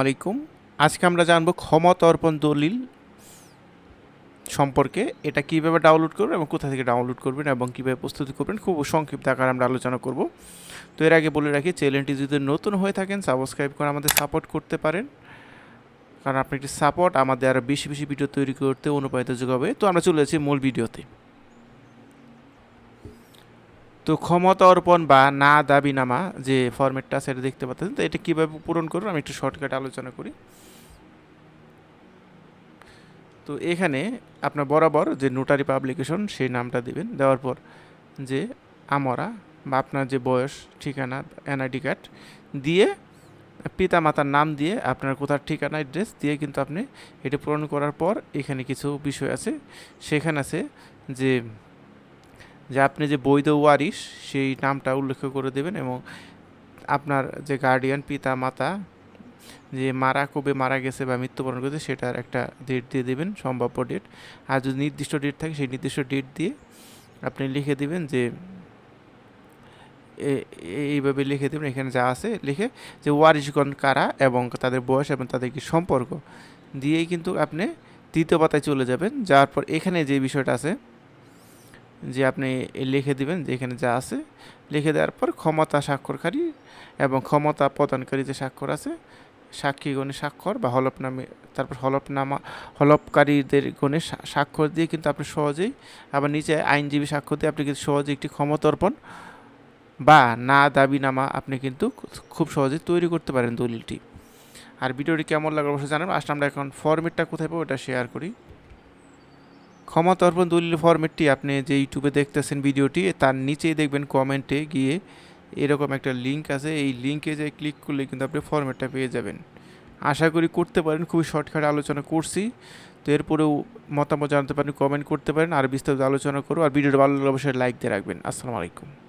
আলাইকুম। আজকে আমরা জানব ক্ষমতা অর্পণ দলিল সম্পর্কে, এটা কীভাবে ডাউনলোড করবেন এবং কোথা থেকে ডাউনলোড করবেন এবং কীভাবে প্রস্তুতি করবেন, খুব সংক্ষিপ্ত আকারে আমরা আলোচনা করব। তো এর আগে বলে রাখি, চ্যানেলটি যদি নতুন হয়ে থাকেন সাবস্ক্রাইব করে আমাদের সাপোর্ট করতে পারেন। কারণ আপনি একটি সাপোর্ট আমাদের আরও বেশি বেশি ভিডিও তৈরি করতে অনুপ্রাণিত যোগাবে। তো আমরা চলে যাচ্ছি মূল ভিডিওতে তো ক্ষমতা অর্পণ বা না দাবিনামা যে ফরম্যাটটা সেটা দেখতে পাচ্ছেন। তো এটা কীভাবে পূরণ করুন আমি একটু শর্টকাট আলোচনা করি। তো এখানে আপনার বরাবর যে নোটারি পাবলিকেশন সেই নামটা দিবেন। দেওয়ার পর যে আমরা বা আপনার যে বয়স, ঠিকানা এনআইডি কার্ড দিয়ে পিতা মাতার নাম দিয়ে আপনার কোথার ঠিকানা অ্যাড্রেস দিয়ে কিন্তু আপনি এটা পূরণ করার পর এখানে কিছু বিষয় আছে। সেখানে আছে যে যে আপনি যে বৈধ ওয়ারিশ, সেই নামটা উল্লেখ করে দেবেন এবং আপনার যে গার্ডিয়ান পিতা মাতা যে মারা, কবে মারা গেছে বা মৃত্যুবরণ করেছে, সেটার একটা ডেট দিয়ে দেবেন, সম্ভাব্য ডেট আর যদি নির্দিষ্ট ডেট থাকে, সেই নির্দিষ্ট ডেট দিয়ে আপনি লিখে দিবেন যে এইভাবে লিখে দেবেন, এখানে যা আছে লিখে যে ওয়ারিশগণ কারা এবং তাদের বয়স এবং তাদের কি সম্পর্ক। দিয়েই কিন্তু আপনি তৃতীয় পাতায় চলে যাবেন। যাওয়ার পর এখানে যে বিষয়টা আছে যে আপনি লিখে দিবেন যে এখানে যা আছে, লিখে দেওয়ার পর ক্ষমতা স্বাক্ষরকারী এবং ক্ষমতা প্রদানকারী যে স্বাক্ষর আছে সাক্ষীগণের স্বাক্ষর বা হলফনামে, তারপর হলফনামা, হলফকারীদের গণে স্বাক্ষর দিয়ে কিন্তু আপনি সহজেই আবার নিচে আইনজীবী স্বাক্ষর দিয়ে আপনি কিন্তু সহজে একটি ক্ষমতার্পণ বা না দাবিনামা আপনি কিন্তু খুব সহজে তৈরি করতে পারেন দলিলটি। আর ভিডিওটি কেমন লাগল অবশ্যই জানাবেন। আসলে আমরা এখন ফরম্যাটটা কোথায় পাবো ওটা শেয়ার করি। ক্ষমতা অর্পণ দলিল ফর্মেটটি আপনি যে ইউটিউবে দেখতেছেন ভিডিওটি তার নিচেই দেখবেন কমেন্টে গিয়ে এরকম একটা লিঙ্ক আছে। এই লিঙ্কে যে ক্লিক করলে কিন্তু আপনি ফর্মেটটা পেয়ে যাবেন। আশা করি করতে পারেন, খুবই শর্টকাট আলোচনা করছি। তো এরপরেও মতামত জানাতে পারেন কমেন্ট করতে পারেন। আর বিস্তারিত আলোচনা করো। আর ভিডিওটা ভালো লাগলে অবশ্যই লাইক দিয়ে রাখবেন। আসসালামু আলাইকুম।